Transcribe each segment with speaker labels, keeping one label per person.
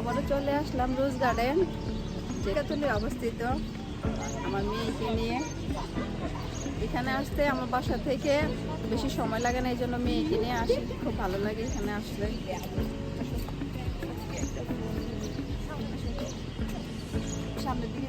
Speaker 1: আবারও চলে আসলাম রোজ গার্ডেন। যেখাতুলি অবস্থিত আমার মেয়েকে নিয়ে। এখানে আসতে আমার বাসা থেকে বেশি সময় লাগে না, এই জন্য মেয়েকে নিয়ে আসি। খুব ভালো লাগে এখানে আসলে। সামনের দিকে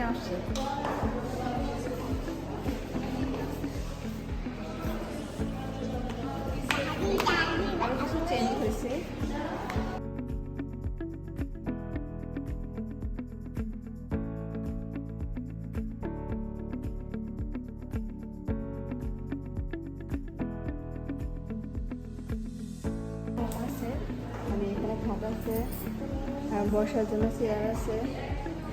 Speaker 1: নিয়ে আসছে। চেঞ্জ হয়েছে আছে। মানে এখানে খাট আছে বসার জন্য চেয়ার আছে।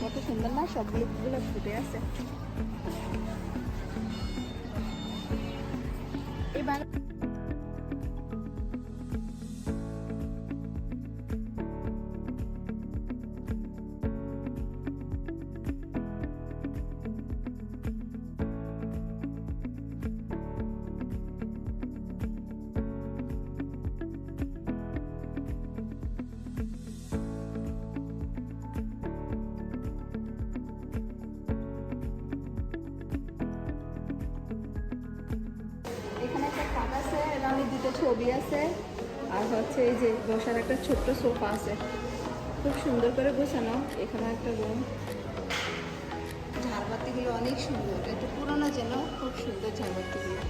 Speaker 1: কত সুন্দর না সবগুলো ফুলগুলো ফুটে আছে। এবার দুটো ছবি আছে, আর হচ্ছে এই যে বসার একটা ছোট্ট সোফা আছে। খুব সুন্দর করে গোছানো এখানে একটা রুম ঝাড়বাতিগুলো অনেক সুন্দর একটু পুরোনো যেন, খুব সুন্দর ঝাড়বাতিগুলো